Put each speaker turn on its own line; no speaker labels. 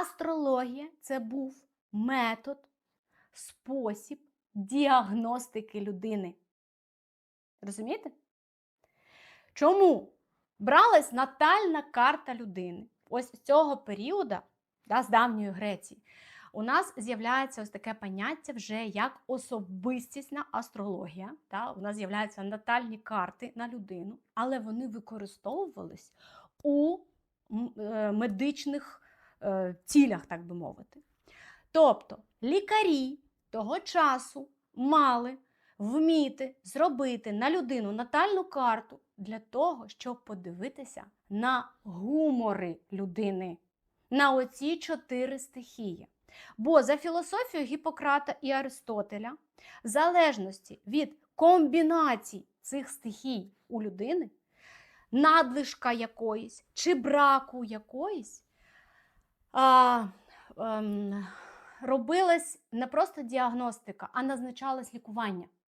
Астрологія це був метод, спосіб діагностики людини. Розумієте? Чому бралась натальна карта людини? Ось з цього періоду, да, з давньої Греції, у нас з'являється ось таке поняття вже як особистісна астрологія. Да? У нас з'являються натальні карти на людину, але вони використовувались у е, медичних цілях, так би мовити. Тобто лікарі того часу мали вміти зробити на людину натальну карту для того, щоб подивитися на гумори людини, на оці чотири стихії. Бо за філософією Гіппократа і Аристотеля, в залежності від комбінацій цих стихій у людини, надлишка якоїсь чи браку якоїсь, а, ем, робилась не просто діагностика, а назначалось лікування.